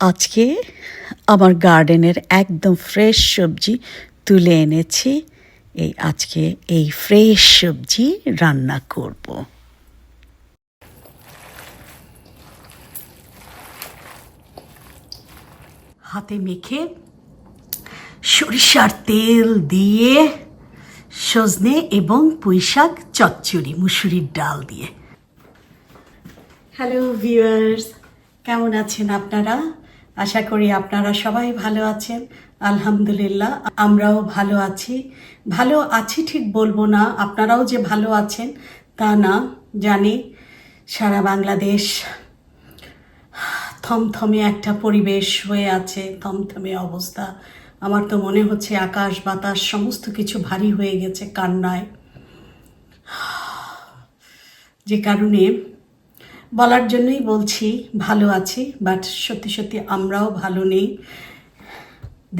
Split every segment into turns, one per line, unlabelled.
আজকে আমার গার্ডেনের একদম ফ্রেশ সবজি তুলে এনেছি। এই আজকে এই ফ্রেশ সবজি রান্না করব। হাতে মেখে সরিষার তেল দিয়ে সজনে এবং পুঁইশাক চচ্চড়ি, মুসুরির ডাল দিয়ে। হ্যালো ভিউয়ার্স, কেমন আছেন আপনারা? আশা করি আপনারা সবাই ভালো আছেন। আলহামদুলিল্লাহ, আমরাও ভালো আছি। ভালো আছি ঠিক বলব না, আপনারাও যে ভালো আছেন তা না, জানি। সারা বাংলাদেশ থমথমে একটা পরিবেশ হয়ে আছে, থমথমে অবস্থা। আমার তো মনে হচ্ছে আকাশ, বাতাস, সমস্ত কিছু ভারী হয়ে গেছে কান্নায়। যে কারণে বলার জন্যই বলছি, ভালো আছি বাট সত্যি সত্যি আমরাও ভালো নেই।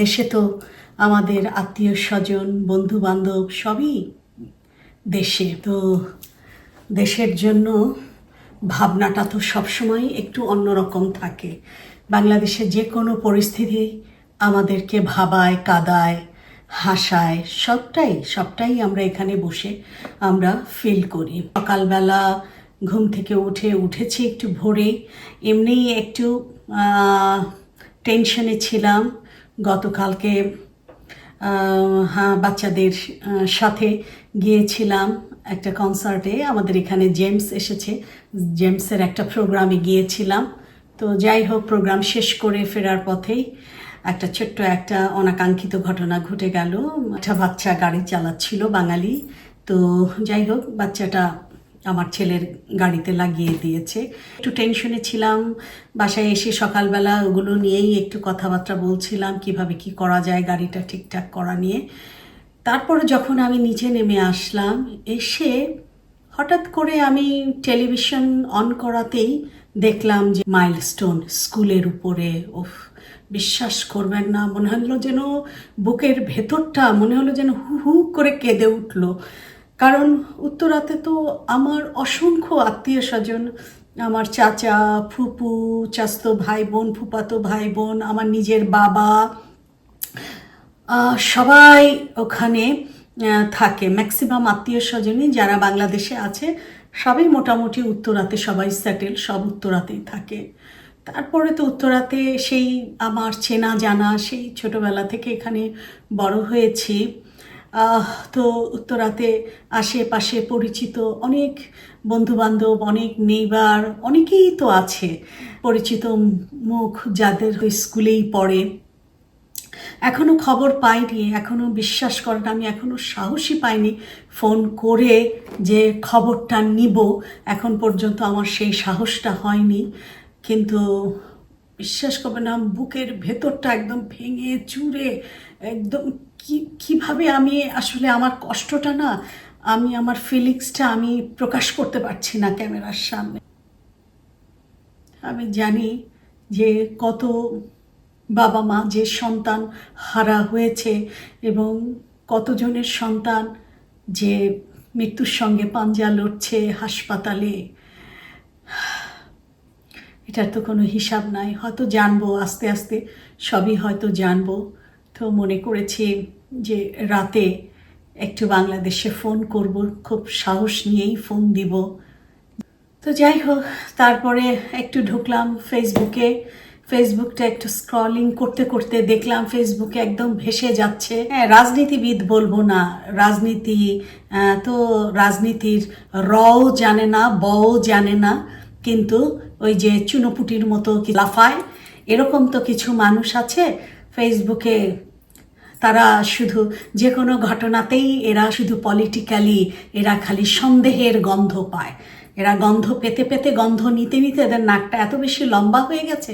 দেশে তো আমাদের আত্মীয় স্বজন বন্ধু বান্ধব সবই দেশে, তো দেশের জন্য ভাবনাটা তো সবসময় একটু অন্যরকম থাকে। বাংলাদেশে যে কোনো পরিস্থিতি আমাদেরকে ভাবায়, কাদায়, হাসায়, সবটাই সবটাই আমরা এখানে বসে আমরা ফিল করি। সকালবেলা ঘুম থেকে উঠে উঠেছি একটু ভোরে এমনি একটু টেনশনে ছিলাম। গতকালকে হ্যাঁ বাচ্চাদের সাথে গিয়েছিলাম একটা কনসার্টে আমাদের এখানে জেমস এসেছে। জেমসের একটা প্রোগ্রামে গিয়েছিলাম। তো যাই হোক প্রোগ্রাম শেষ করে ফেরার পথেই একটা ছোট্ট একটা অনাকাঙ্ক্ষিত ঘটনা ঘটে গেল। একটা বাচ্চা গাড়ি চালাচ্ছিল বাঙালি। তো যাই হোক, বাচ্চাটা আমার ছেলের গাড়িতে লাগিয়ে দিয়েছে। একটু টেনশনে ছিলাম, বাসায় এসে সকালবেলা ওগুলো নিয়েই একটু কথাবার্তা বলছিলাম, কীভাবে কি করা যায় গাড়িটা ঠিকঠাক করা নিয়ে। তারপরে যখন আমি নিচে নেমে আসলাম, এসে হঠাৎ করে আমি টেলিভিশন অন করাতেই দেখলাম যে মাইলস্টোন স্কুলের উপরে ওফ বিশ্বাস করবেন না, মনে হলো যেন বুকের ভেতরটা, মনে হলো যেন হু হু করে কেঁদে উঠল। কারণ উত্তরাতে তো আমার অসংখ্য আত্মীয় স্বজন, আমার চাচা, ফুপু, চাস্তো ভাই বোন ফুপাতো ভাই বোন আমার নিজের বাবা সবাই ওখানে থাকে। ম্যাক্সিমাম আত্মীয় স্বজনই যারা বাংলাদেশে আছে, সবাই মোটামুটি উত্তরাতে সবাই সেটেল সব উত্তরাতেই থাকে। তারপরে তো উত্তরাতে সেই আমার চেনা জানা, সেই ছোটবেলা থেকে এখানে বড় হয়েছি। তো উত্তরাতে আশেপাশে পরিচিত অনেক বন্ধুবান্ধব, অনেক নেইবার অনেকেই তো আছে। পরিচিত মুখ যাদের স্কুলেই পড়ে। এখনও খবর পাইনি, এখনও বিশ্বাস করেন, আমি এখনও সাহসই পাইনি ফোন করে যে খবরটা নিব। এখন পর্যন্ত আমার সেই সাহসটা হয়নি। কিন্তু বিশ্বাস করবে না, বুকের ভেতরটা একদম ভেঙে চুরে, একদম কি, কীভাবে আমি আসলে আমার কষ্টটা না, আমি আমার ফিলিংসটা আমি প্রকাশ করতে পারছি না ক্যামেরার সামনে? আমি জানি যে কত বাবা মা, যে সন্তান হারা হয়েছে এবং কতজনের সন্তান যে মৃত্যুর সঙ্গে পাঞ্জা লড়ছে হাসপাতালে। এটার তো কোনো হিসাব নাই। হয়তো জানব, আস্তে আস্তে সবই হয়তো জানব। তো মনে করেছি যে রাতে একটু বাংলাদেশে ফোন করব, খুব সাহস নিয়েই ফোন দিব। তো যাই হোক, তারপরে একটু ঢুকলাম ফেসবুকে। ফেসবুকটা একটু স্ক্রলিং করতে করতে দেখলাম ফেসবুকে একদম ভেসে যাচ্ছে। হ্যাঁ রাজনীতিবিদ বলব না, রাজনীতি তো রাজনীতির রও জানে না, বও জানে না, কিন্তু ওই যে চুনোপুটির মতো লাফায়, এরকম তো কিছু মানুষ আছে। ফেসবুকে তারা শুধু যে কোনো ঘটনাতেই এরা শুধু পলিটিক্যালি এরা খালি সন্দেহের গন্ধ পায়। এরা গন্ধ পেতে পেতে গন্ধ নিতে নিতে এদের নাকটা এত বেশি লম্বা হয়ে গেছে,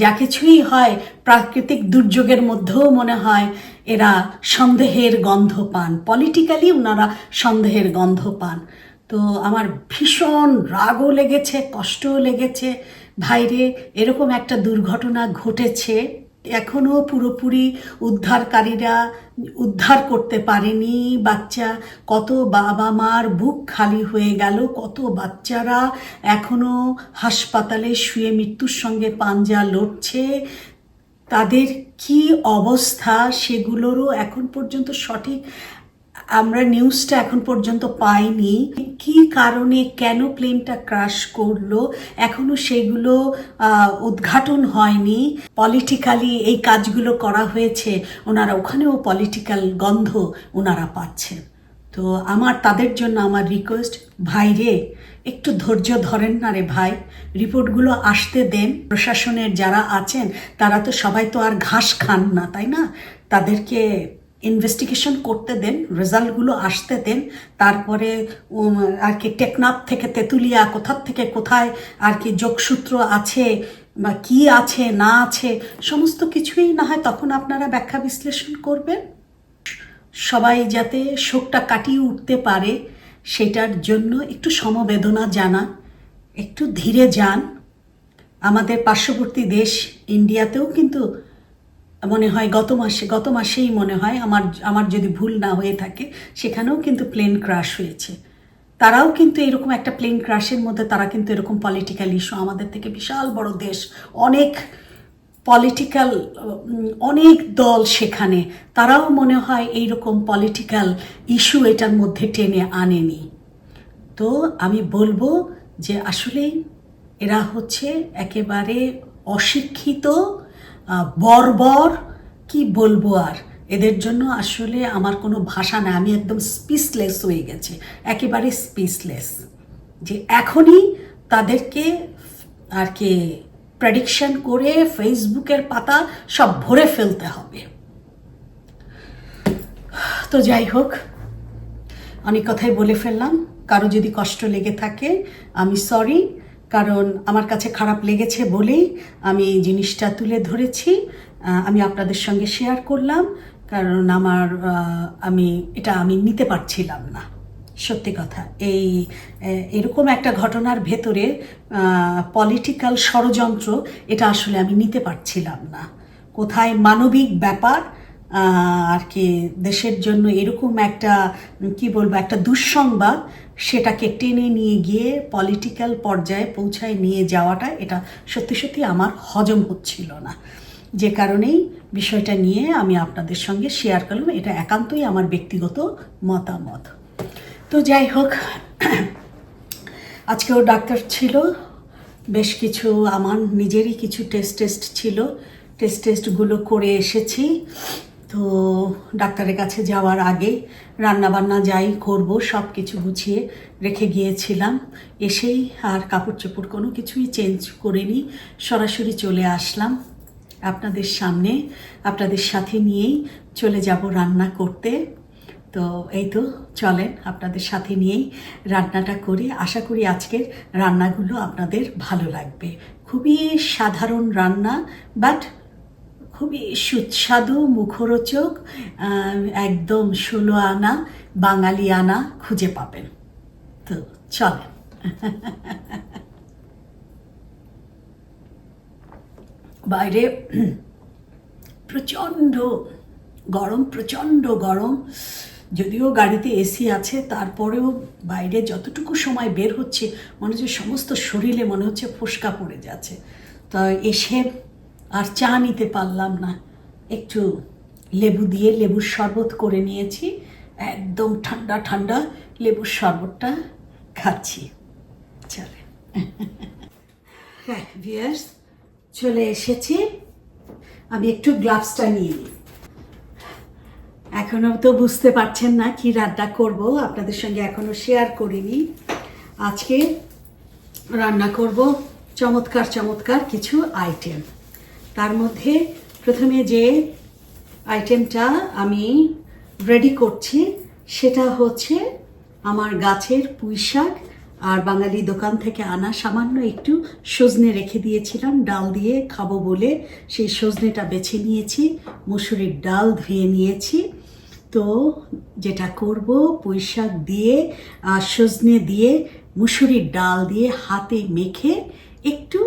যা কিছুই হয় প্রাকৃতিক দুর্যোগের মধ্যেও মনে হয় এরা সন্দেহের গন্ধ পান। পলিটিক্যালি ওনারা সন্দেহের গন্ধ পান। তো আমার ভীষণ রাগও লেগেছে, কষ্টও লেগেছে। ভাইরে, এরকম একটা দুর্ঘটনা ঘটেছে এখনও পুরোপুরি উদ্ধারকারীরা উদ্ধার করতে পারেনি। বাচ্চা, কত বাবা মার বুক খালি হয়ে গেল, কত বাচ্চারা এখনও হাসপাতালে শুয়ে মৃত্যুর সঙ্গে পাঞ্জা লড়ছে। তাদের কি অবস্থা সেগুলোরও এখন পর্যন্ত সঠিক আমরা নিউজটা এখন পর্যন্ত পাইনি। কি কারণে কেন প্লেনটা ক্রাশ করল? এখনও সেগুলো উদ্ঘাটন হয়নি। পলিটিক্যালি এই কাজগুলো করা হয়েছে, ওনারা ওখানেও পলিটিক্যাল গন্ধ ওনারা পাচ্ছেন। তো আমার, তাদের জন্য আমার রিকোয়েস্ট ভাই রে, একটু ধৈর্য ধরেন না রে ভাই। রিপোর্টগুলো আসতে দেন। প্রশাসনের যারা আছেন, তারা তো সবাই তো আর ঘাস খান না, তাই না? তাদেরকে ইনভেস্টিগেশন করতে দেন রেজাল্টগুলো আসতে দেন, তারপরে আর কি টেকনাফ থেকে তেঁতুলিয়া কোথার থেকে কোথায়, আর কি যোগসূত্র আছে বা কি আছে, না আছে, সমস্ত কিছুই না হয় তখন আপনারা ব্যাখ্যা বিশ্লেষণ করবেন। সবাই যাতে শোকটা কাটিয়ে উঠতে পারে, সেটার জন্য একটু সমবেদনা জানান, একটু ধীরে যান। আমাদের পার্শ্ববর্তী দেশ ইন্ডিয়াতেও কিন্তু মনে হয় গত মাসে, গত মাসেই মনে হয় আমার আমার যদি ভুল না হয়ে থাকে, সেখানেও কিন্তু প্লেন ক্রাশ হয়েছে। তারাও কিন্তু এরকম একটা প্লেন ক্রাশের মধ্যে, তারা কিন্তু এরকম পলিটিক্যাল ইস্যু আমাদের থেকে বিশাল বড় দেশ, অনেক পলিটিক্যাল অনেক দল সেখানে, তারাও মনে হয় এইরকম পলিটিক্যাল ইস্যু এটার মধ্যে টেনে আনেনি। তো আমি বলব যে আসলেই এরা হচ্ছে একেবারে অশিক্ষিত বর্বর কি বলব আর? এদের জন্য আসলে আমার কোনো ভাষা নাই। আমি একদম স্পিচলেস হয়ে গেছি। একেবারে স্পিচলেস যে এখনই তাদেরকে আর কি প্রেডিকশন করে ফেসবুকের পাতা সব ভরে ফেলতে হবে। তো যাই হোক, অনেক কথাই বলে ফেললাম। কারও যদি কষ্ট লেগে থাকে, আমি সরি কারণ আমার কাছে খারাপ লেগেছে বলেই আমি এই জিনিসটা তুলে ধরেছি। আমি আপনাদের সঙ্গে শেয়ার করলাম, কারণ আমার আমি, এটা আমি নিতে পারছিলাম না। সত্যি কথা, এই এরকম একটা ঘটনার ভেতরে পলিটিক্যাল ষড়যন্ত্র, এটা আসলে আমি নিতে পারছিলাম না। কোথায় মানবিক ব্যাপার আর কি, দেশের জন্য এরকম একটা কি বলব, একটা দুঃসংবাদ সেটাকে টেনে নিয়ে গিয়ে পলিটিক্যাল পর্যায়ে পৌঁছায় নিয়ে যাওয়াটা এটা সত্যি সত্যি আমার হজম হচ্ছিল না। যে কারণেই বিষয়টা নিয়ে আমি আপনাদের সঙ্গে শেয়ার করলাম, এটা একান্তই আমার ব্যক্তিগত মতামত। তো যাই হোক, আজকেও ডাক্তার ছিল, বেশ কিছু আমার নিজেরই কিছু টেস্ট টেস্ট ছিল। টেস্ট টেস্টগুলো করে এসেছি। তো ডাক্তারের কাছে যাওয়ার আগে রান্নাবান্না যাই করব সব কিছু গুছিয়ে রেখে গিয়েছিলাম। এসেই আর কাপড় চোপড় কোনো কিছুই চেঞ্জ করিনি, সরাসরি চলে আসলাম আপনাদের সামনে। আপনাদের সাথে নিয়েই চলে যাব রান্না করতে। তো এই তো চলেন, আপনাদের সাথে নিয়েই রান্নাটা করি। আশা করি আজকের রান্নাগুলো আপনাদের ভালো লাগবে। খুবই সাধারণ রান্না, বাট খুবই সুস্বাদু মুখরোচক একদম ষোলো আনা বাঙালি আনা খুঁজে পাবেন। তো চলেন। বাইরে প্রচণ্ড গরম প্রচণ্ড গরম। যদিও গাড়িতে এসি আছে, তারপরেও বাইরে যতটুকু সময় বের হচ্ছে, মনে হচ্ছে সমস্ত শরীরে মনে হচ্ছে ফোসকা পড়ে যাচ্ছে। তো এসে আর চা নিতে পারলাম না। একটু লেবু দিয়ে লেবুর শরবত করে নিয়েছি। একদম ঠান্ডা ঠান্ডা লেবুর শরবতটা খাচ্ছি। চলে। হ্যাঁ ভিয়ার্স চলে এসেছি। আমি একটু গ্লাভসটা নিয়ে নিই। এখনও তো বুঝতে পারছেন না কি রান্না করব। আপনাদের সঙ্গে এখনও শেয়ার করিনি। আজকে রান্না করব চমৎকার চমৎকার কিছু আইটেম তার মধ্যে প্রথমে যে আইটেমটা আমি রেডি করছি, সেটা হচ্ছে আমার গাছের পুঁই শাক, আর বাঙালি দোকান থেকে আনা সামান্য একটু সজনে রেখে দিয়েছিলাম, ডাল দিয়ে খাব বলে। সেই সজনেটা বেছে নিয়েছি, মুসুরির ডাল ধুয়ে নিয়েছি। তো যেটা করব, পুঁই শাক দিয়ে আর সজনে দিয়ে মুসুরির ডাল দিয়ে হাতে মেখে একটু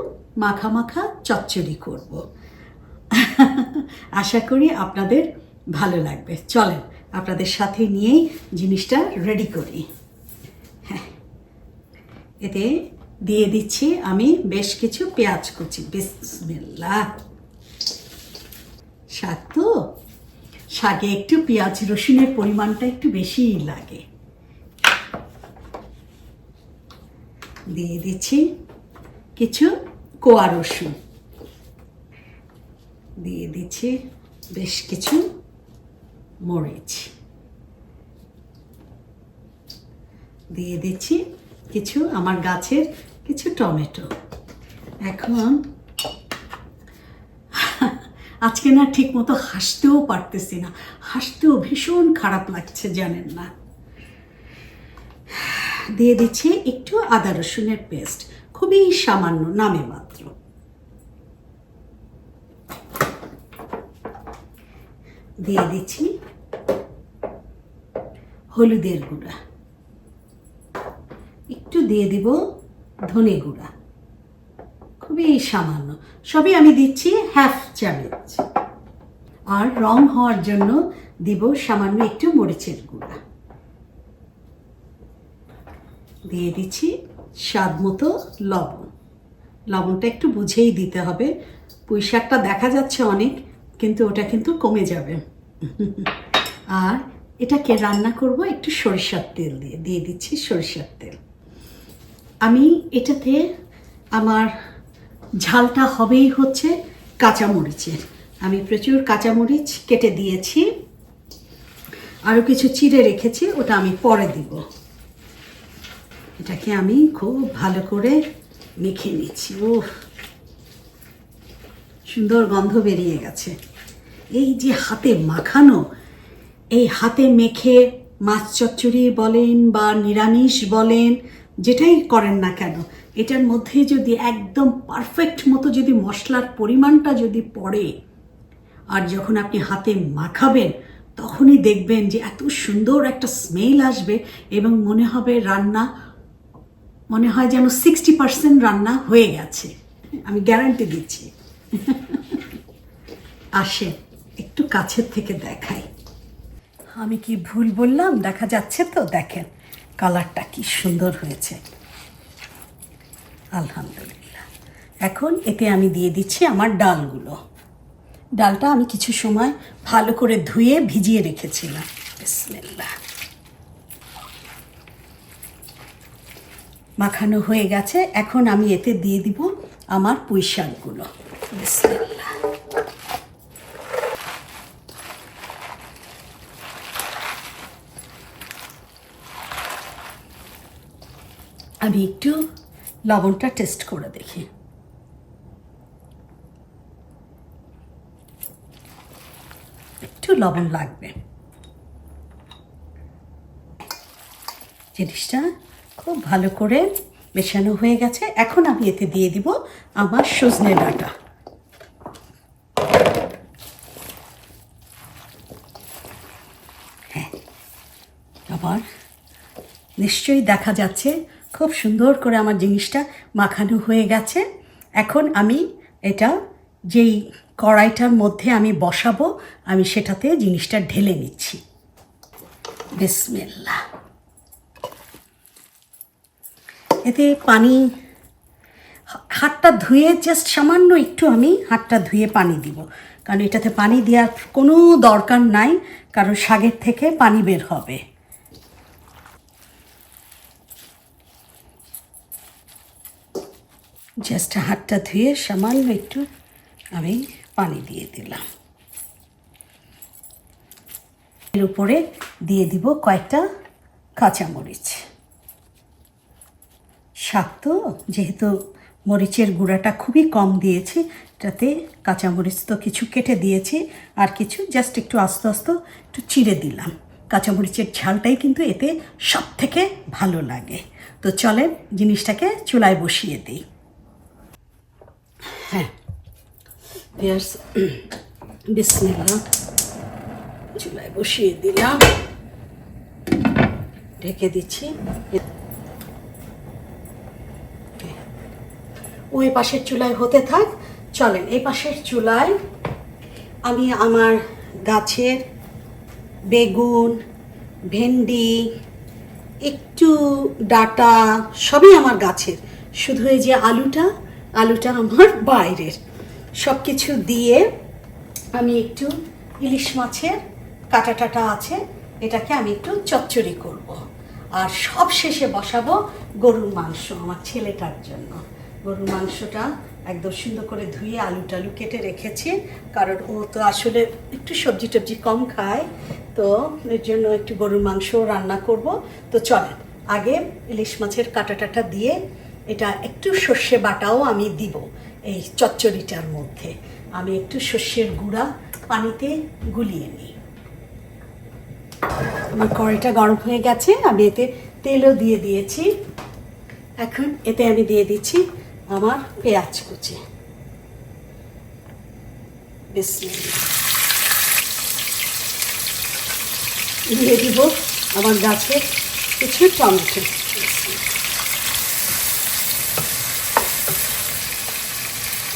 মাখা মাখা চচ্চড়ি করব। আশা করি আপনাদের ভালো লাগবে। চলেন, আপনাদের সাথে নিয়েই জিনিসটা রেডি করি। হ্যাঁ এতে দিয়ে দিচ্ছি আমি বেশ কিছু পেঁয়াজ কুচি। বিসমিল্লাহ। শাক তো? শাকে একটু পেঁয়াজ রসুনের পরিমাণটা একটু বেশিই লাগে। দিয়ে দিচ্ছি কিছু কোয়া রসুন। দিয়ে দিচ্ছি বেশ কিছু মরিচ। দিয়ে দিচ্ছি কিছু আমার গাছের কিছু টমেটো। এখন আজকে না ঠিক মতো হাসতেও পারতেছি না। হাসতেও ভীষণ খারাপ লাগছে, জানেন না। দিয়ে দিচ্ছি একটু আদা রসুনের পেস্ট। খুবই সামান্য, নামে মাত্র। দিয়ে দিচ্ছি হলুদের গুঁড়া। একটু দিয়ে দিব ধনে গুঁড়া। খুবই সামান্য। সবই আমি দিচ্ছি হাফ চামচ। আর রং হওয়ার জন্য দিব সামান্য একটু মরিচের গুঁড়া। দিয়ে দিচ্ছি স্বাদ মতো লবণ। লবণটা একটু বুঝেই দিতে হবে। পুঁই শাকটা দেখা যাচ্ছে অনেক। কিন্তু ওটা কিন্তু কমে যাবে। আর এটাকে রান্না করব একটু সরিষার তেল দিয়ে দিয়ে দিচ্ছি সরিষার তেল। আমি এটাতে আমার ঝালটা হবেই হচ্ছে কাঁচামরিচের আমি প্রচুর কাঁচামরিচ কেটে দিয়েছি। আরও কিছু চিড়ে রেখেছি, ওটা আমি পরে দিব। এটাকে আমি খুব ভালো করে মেখে নিচ্ছি। ও সুন্দর গন্ধ বেরিয়ে গেছে। এই যে হাতে মাখানো, এই হাতে মেখে মাছ চচ্চড়ি বলেন বা নিরামিষ বলেন, যেটাই করেন না কেন, এটার মধ্যে যদি একদম পারফেক্ট মতো যদি মশলার পরিমাণটা যদি পড়ে, আর যখন আপনি হাতে মাখাবেন, তখনই দেখবেন যে এত সুন্দর একটা স্মেল আসবে এবং মনে হবে রান্না, মনে হয় যেন সিক্সটি পার্সেন্ট রান্না হয়ে গেছে। আমি গ্যারান্টি দিচ্ছি। আসে, একটু কাছের থেকে দেখাই। আমি কি ভুল বললাম? দেখা যাচ্ছে তো, দেখেন, কালারটা কি সুন্দর হয়েছে। আলহামদুলিল্লাহ। এখন এতে আমি দিয়ে দিচ্ছি আমার ডালগুলো। ডালটা আমি কিছু সময় ভালো করে ধুয়ে ভিজিয়ে রেখেছিলাম। বিসমিল্লাহ। মাখানো হয়ে গেছে। এখন আমি এতে দিয়ে দিব আমার পুঁই শাকগুলো আমি একটু লবণটা টেস্ট করে দেখি। একটু লবণ লাগবে। জিনিসটা খুব ভালো করে মেশানো হয়ে গেছে। এখন আমি এতে দিয়ে দিব আমার সজনে ডাঁটা হ্যাঁ আবার নিশ্চয়ই দেখা যাচ্ছে। খুব সুন্দর করে আমার জিনিসটা মাখানো হয়ে গেছে। এখন আমি এটা যেই কড়াইটার মধ্যে আমি বসাবো, আমি সেটাতে জিনিসটা ঢেলে নিচ্ছি। বিসমিল্লা এতে পানি, হাতটা ধুয়ে জাস্ট সামান্য একটু আমি হাতটা ধুয়ে পানি দিব। কারণ এটাতে পানি দেওয়ার কোনো দরকার নাই, কারণ শাগের থেকে পানি বের হবে। জাস্ট হাতটা ধুয়ে সামান্য একটু আমি পানি দিয়ে দিলাম। এর উপরে দিয়ে দিব কয়েকটা কাঁচামরিচ। শাক তো, যেহেতু মরিচের গুঁড়াটা খুবই কম দিয়েছি এটাতে কাঁচামরিচ তো কিছু কেটে দিয়েছি, আর কিছু জাস্ট একটু আস্তে আস্তে একটু চিড়ে দিলাম। কাঁচামরিচের ঝালটাই কিন্তু এতে সব থেকে ভালো লাগে। তো চলেন জিনিসটাকে চুলায় বসিয়ে দিই। হ্যাঁ। পেঁয়াজ বিসমিল্লা চুলায় বসিয়ে দিলাম। ঢেকে দিচ্ছি। ওই পাশের চুলায় হতে থাক। চলেন, এই পাশের চুলায় আমি আমার গাছের বেগুন, ভেন্ডি, একটু ডাটা, সবই আমার গাছের। শুধু এই যে আলুটা আলুটা আমার বাইরের। সব কিছু দিয়ে আমি একটু ইলিশ মাছের কাটা টাটা আছে, এটাকে আমি একটু চচ্চড়ি করব। আর সব শেষে বসাবো গরুর মাংস আমার ছেলেটার জন্য। গরুর মাংসটা একদম সুন্দর করে ধুয়ে আলু টালু কেটে রেখেছি, কারণ ও তো আসলে একটু সবজি টবজি কম খায়, তো এর জন্য একটু গরুর মাংস রান্না করব। তো চলেন, আগে ইলিশ মাছের কাটা টাটা দিয়ে এটা একটু সর্ষে বাটাও আমি দিব এই চচ্চড়িটার মধ্যে। আমি একটু সর্ষের গুঁড়া পানিতে গুলিয়ে নিই। আমার কড়াইটা গরম হয়ে গেছে, আমি এতে তেলও দিয়ে দিয়েছি। এখন এতে আমি দিয়ে দিচ্ছি আমার পেঁয়াজ কুচি। দিয়ে দিব আমার গাছের কিছু টমেটো বিসমিল্লাহ।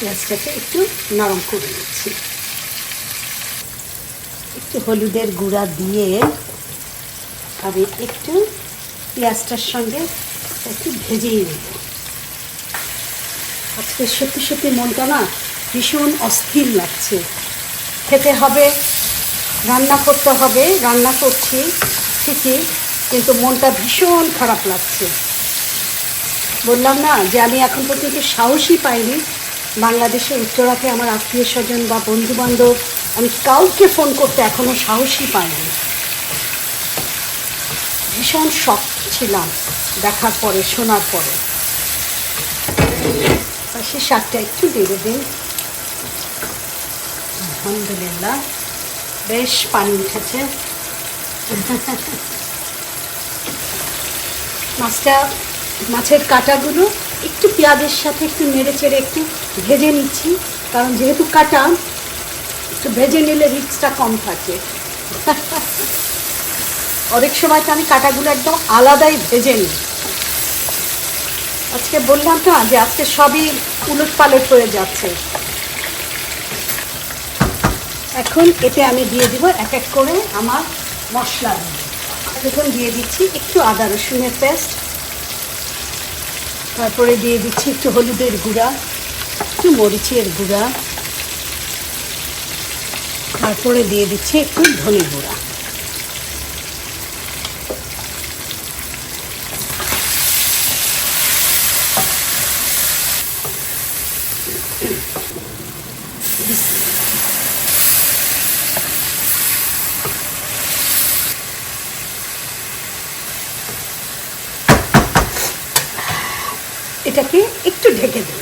পেঁয়াজটাকে একটু নরম করে নিচ্ছি। একটু হলুদের গুঁড়া দিয়ে আমি একটু পেঁয়াজটার সঙ্গে একটু ভেজেই নেব। আজকে সত্যি সত্যি মনটা না ভীষণ অস্থির লাগছে। খেতে হবে, রান্না করতে হবে, রান্না করছি ঠিকই, কিন্তু মনটা ভীষণ খারাপ লাগছে। বললাম না যে আমি এখন পর্যন্ত সাহসই পাইনি বাংলাদেশে উত্তরাতে আমার আত্মীয় স্বজন বা বন্ধু বান্ধব আমি কাউকে ফোন করতে এখনও সাহসই পাইনি। ভীষণ শখ ছিলাম দেখার পরে, শোনার পরে। সে শাকটা একটু দিয়ে দিন। আলহামদুলিল্লাহ, বেশ পানি উঠেছে। মাছটা, মাছের কাটাগুলো একটু পেঁয়াজের সাথে একটু নেড়ে চেড়ে একটু ভেজে নিচ্ছি। কারণ যেহেতু কাটা, একটু ভেজে নিলে রিক্সটা কম থাকে। অনেক সময় তো আমি কাটাগুলো একদম আলাদাই ভেজে নিই। আজকে বললাম না যে আজকে সবই উলট পালট হয়ে যাচ্ছে। এখন এতে আমি দিয়ে দিব এক এক করে আমার মশলা। এখন দিয়ে দিচ্ছি একটু আদা রসুনের পেস্ট। তারপরে দিয়ে দিচ্ছি একটু হলুদের গুঁড়া, একটু মরিচের গুঁড়া। তারপরে দিয়ে দিচ্ছি একটু ধনে গুঁড়া এটাকে একটু ঢেকে দিই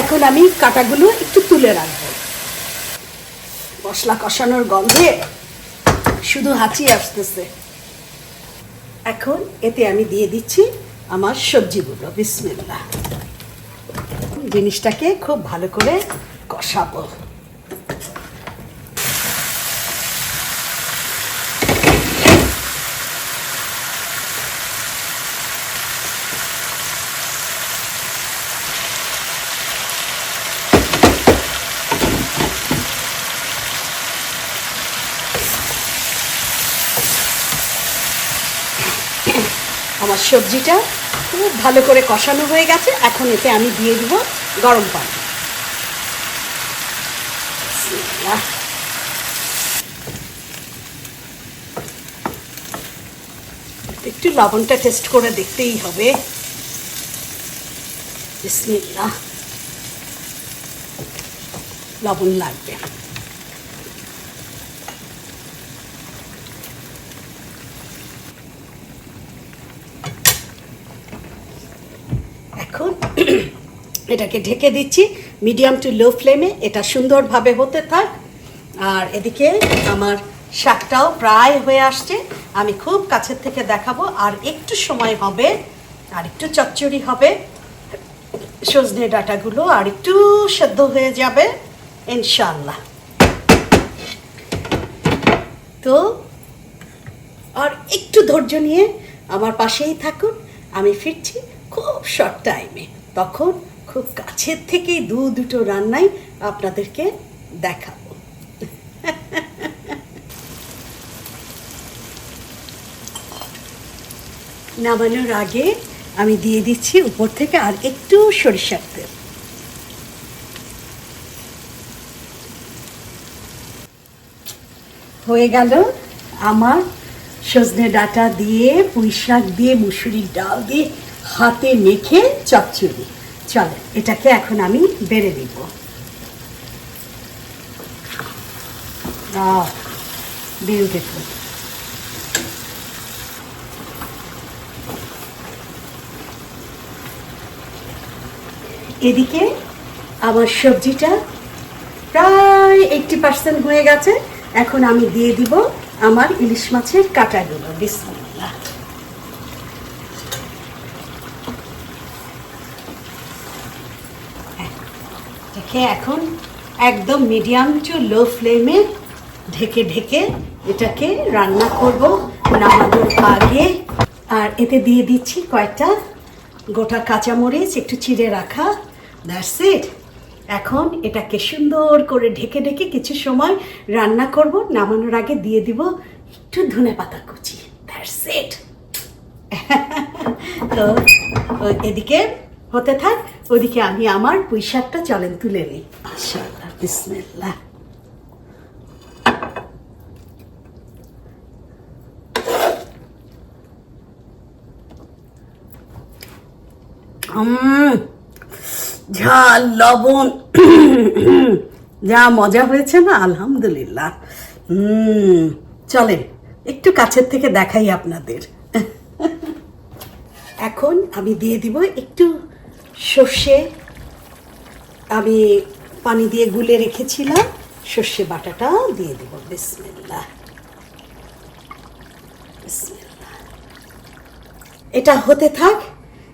এখন আমি কাটাগুলো একটু তুলে রাখব। মশলা কষানোর গন্ধে শুধু হাঁচি আসতেছে। এখন এতে আমি দিয়ে দিচ্ছি আমার সবজিগুলো বিসমিল্লা জিনিসটাকে খুব ভালো করে কষাবো আমার সবজিটা খুব ভালো করে কষানো হয়ে গেছে। এখন এতে আমি দিয়ে দিব গরম পানি। একটু লবণটা টেস্ট করে দেখতেই হবে। লবণ লাগবে এখন এটাকে ঢেকে দিচ্ছি মিডিয়াম টু লো ফ্লেমে এটা সুন্দরভাবে হতে থাক। আর এদিকে আমার শাকটাও প্রায় হয়ে আসছে। আমি খুব কাছের থেকে দেখাবো, আর একটু সময় হবে, আর একটু চচ্চড়ি হবে। সজনে ডাঁটাগুলো আর একটু সেদ্ধ হয়ে যাবে ইনশাল্লাহ তো, আর একটু ধৈর্য নিয়ে আমার পাশেই থাকুন, আমি ফিরছি খুব শর্ট টাইমে তখন খুব কাছের থেকেই দু দুটো রান্নাই আপনাদেরকে দেখাবো। নামানোর আগে আমি দিয়ে দিচ্ছি উপর থেকে আর একটু সরিষার তেল। হয়ে গেল আমার সজনে ডাটা দিয়ে পুঁই শাক দিয়ে মুসুরির ডাল দিয়ে হাতে মেখে চচ্চড়ি। চলে, এটাকে এখন আমি বেড়ে নিব। বিউটিফুল এদিকে আমার সবজিটা প্রায় এইটটি পার্সেন্ট হয়ে গেছে। এখন আমি দিয়ে দিব আমার ইলিশ মাছের কাঁটাগুলো বিসমিল্লাহ এটাকে এখন একদম মিডিয়াম টু লো ফ্লেমে ঢেকে ঢেকে এটাকে রান্না করব, নামানোর আগে। আর এতে দিয়ে দিচ্ছি কয়েকটা গোটা কাঁচামরিচ, একটু চিড়ে রাখা। দ্যাটস ইট এখন এটাকে সুন্দর করে ঢেকে ঢেকে কিছু সময় রান্না করব, নামানোর আগে দিয়ে দিব একটু ধনে পাতা কুচি। দ্যাটস ইট তো, এদিকে হতে থাক, ওদিকে আমি আমার পুঁই চলেন তুলে নিই। মাশাআল্লাহ ঝাল লবণ, যা মজা হয়েছে না, আলহামদুলিল্লাহ। হুম চলেন, একটু কাছের থেকে দেখাই আপনাদের। এখন আমি দিয়ে দিব একটু সর্ষে আমি পানি দিয়ে গুলে রেখেছিলাম। সর্ষে বাটাটা দিয়ে দিব। বিসমিল্লাহ। এটা হতে থাক,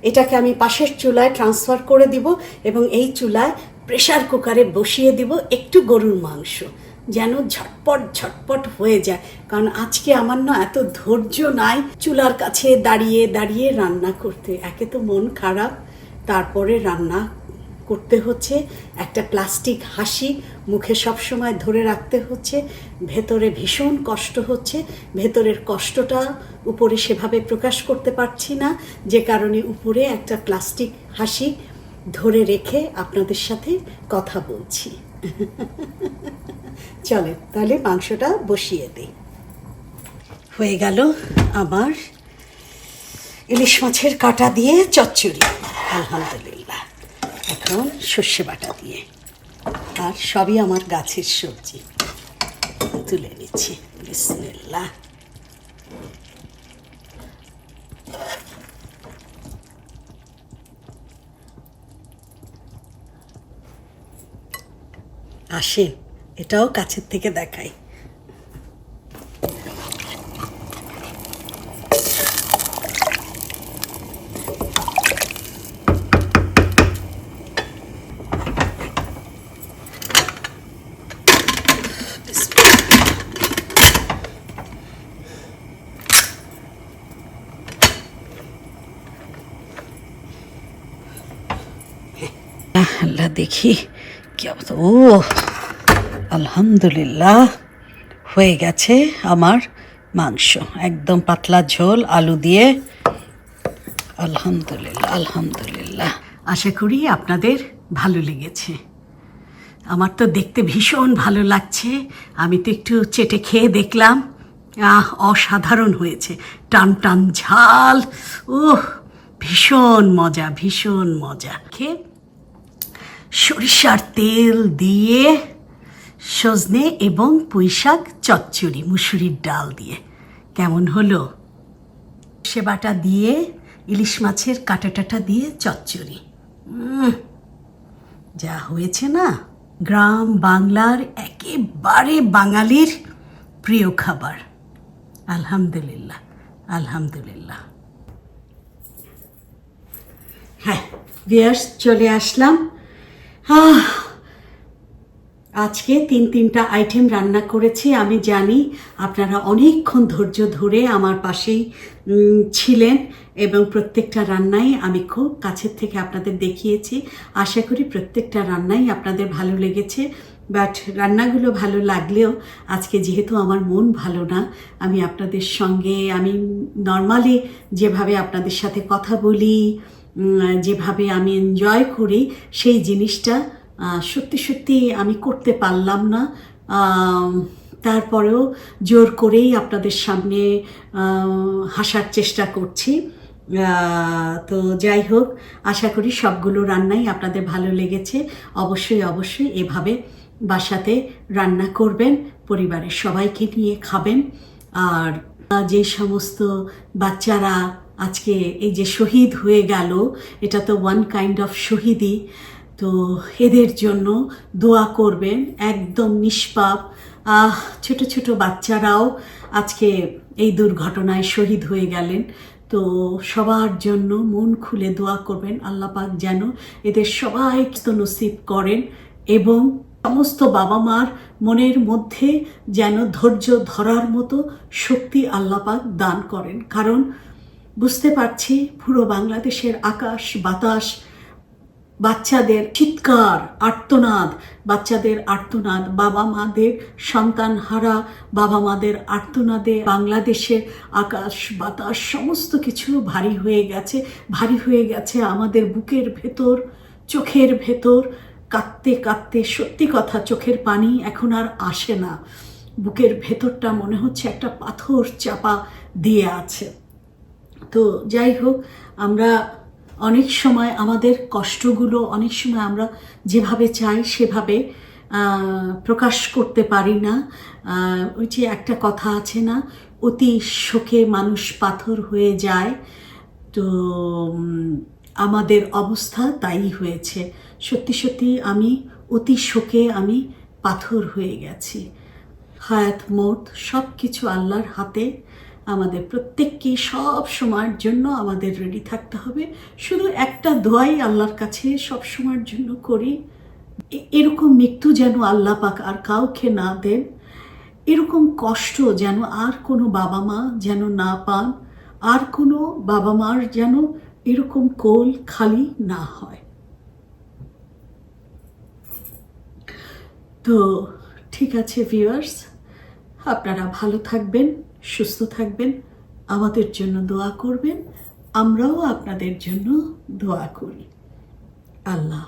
এটাকে আমি পাশের চুলায় ট্রান্সফার করে দিব এবং এই চুলায় প্রেশার কুকারে বসিয়ে দিব একটু গরুর মাংস। যেন ঝটপট ঝটপট হয়ে যায়। কারণ আজকে আমার না এত ধৈর্য নাই চুলার কাছে দাঁড়িয়ে দাঁড়িয়ে রান্না করতে। একে তো মন খারাপ। তারপরে রান্না করতে হচ্ছে। একটা প্লাস্টিক হাসি মুখে সব সময় ধরে রাখতে হচ্ছে। ভেতরে ভীষণ কষ্ট হচ্ছে। ভেতরের কষ্টটা উপরে সেভাবে প্রকাশ করতে পারছি না। যে কারণে উপরে একটা প্লাস্টিক হাসি ধরে রেখে আপনাদের সাথে কথা বলছি। চলে তাহলে মাংসটা বসিয়ে দিই। হয়ে গেল আমার ইলিশ মাছের কাটা দিয়ে চচ্চড়ি। আলহামদুলিল্লাহ। এখন সর্ষে বাটা দিয়ে। আর সবই আমার গাছের সবজি। তুলে নিচ্ছি। বিসমিল্লাহ। আসেন, এটাও কাছের থেকে দেখাই। আল্লাহ, দেখি কি অবস্থা। ও, আলহামদুলিল্লাহ, হয়ে গেছে আমার মাংস। একদম পাতলা ঝোল, আলু দিয়ে। আলহামদুলিল্লাহ আলহামদুলিল্লাহ। আশা করি আপনাদের ভালো লেগেছে। আমার তো দেখতে ভীষণ ভালো লাগছে। আমি তো একটু চেটে খেয়ে দেখলাম। আহ, অসাধারণ হয়েছে। টান টান ঝাল। ওহ ভীষণ মজা ভীষণ মজা। খেয়ে সরিষার তেল দিয়ে সজনে এবং পুঁইশাক, চচ্চড়ি, মুসুরির ডাল দিয়ে। কেমন হলো? সেবাটা দিয়ে, ইলিশ মাছের কাটাটাটা দিয়ে চচ্চড়ি। যা হয়েছে না? গ্রাম বাংলার একেবারে বাঙালির প্রিয় খাবার। আলহামদুলিল্লাহ আলহামদুলিল্লাহ। হ্যাঁ বিয়ার্স চলে আসলাম। আজকে তিন তিনটা আইটেম রান্না করেছি, আমি জানি আপনারা অনেকক্ষণ ধৈর্য ধরে আমার পাশেই ছিলেন এবং প্রত্যেকটা রান্নাই আমি খুব কাছের থেকে আপনাদের দেখিয়েছি। আশা করি প্রত্যেকটা রান্নাই আপনাদের ভালো লেগেছে বাট রান্নাগুলো ভালো লাগলেও আজকে যেহেতু আমার মন ভালো না, আমি আপনাদের সঙ্গে, আমি নর্মালি যেভাবে আপনাদের সাথে কথা বলি যেভাবে আমি এনজয় করি, সেই জিনিসটা সত্যি সত্যি আমি করতে পারলাম না। তারপরেও জোর করেই আপনাদের সামনে হাসার চেষ্টা করছি। তো যাই হোক, আশা করি সবগুলো রান্নাই আপনাদের ভালো লেগেছে। অবশ্যই অবশ্যই এভাবে বাসাতে রান্না করবেন, পরিবারের সবাইকে নিয়ে খাবেন। আর যে সমস্ত বাচ্চারা আজকে এই যে শহীদ হয়ে গেল, এটা তো ওয়ান কাইন্ড অফ শহীদই। তো এদের জন্য দোয়া করবেন, একদম নিষ্পাপ। আহ, ছোট ছোট বাচ্চারাও আজকে এই দুর্ঘটনায় শহীদ হয়ে গেলেন। তো সবার জন্য মন খুলে দোয়া করবেন, আল্লাহ পাক যেন এদের সবাই তো নসিব করেন এবং সমস্ত বাবা মার মনের মধ্যে যেন ধৈর্য ধরার মতো শক্তি আল্লাপাক দান করেন। কারণ বুঝতে পারছি পুরো বাংলাদেশের আকাশ, বাতাস, বাচ্চাদের চিৎকার, আর্তনাদ। বাচ্চাদের আর্তনাদ, বাবা মাদের সন্তান হারা বাবা মাদের আর্তনাদে বাংলাদেশের আকাশ, বাতাস সমস্ত কিছু ভারী হয়ে গেছে, ভারী হয়ে গেছে আমাদের বুকের ভেতর, চোখের ভেতর। কাঁদতে কাঁদতে, সত্যি কথা, চোখের পানি এখন আর আসে না। বুকের ভেতরটা মনে হচ্ছে একটা পাথর চাপা দিয়ে আছে। তো যাই হোক, আমরা অনেক সময় আমাদের কষ্টগুলো, অনেক সময় আমরা যেভাবে চাই সেভাবে প্রকাশ করতে পারি না। ওই যে একটা কথা আছে না, অতি শোকে মানুষ পাথর হয়ে যায়। তো আমাদের অবস্থা তাই হয়েছে। সত্যি সত্যি আমি অতি শোকে আমি পাথর হয়ে গেছি। হায়াত মত সব কিছু আল্লাহর হাতে। আমাদের প্রত্যেককে সব সময়ের জন্য আমাদের রেডি থাকতে হবে। শুধু একটা দোয়াই আল্লাহর কাছে সব সময়ের জন্য করি। এরকম মৃত্যু যেন আল্লাহ পাক আর কাউকে না দেন, এরকম কষ্ট যেন আর কোনো বাবা মা যেন না পান, আর কোনো বাবা মার যেন এরকম কোল খালি না হয়। তো ঠিক আছে ভিউয়ার্স আপনারা ভালো থাকবেন। সুস্থ থাকবেন আমাদের জন্য দোয়া করবেন আমরাও আপনাদের জন্য দোয়া করি। আল্লাহ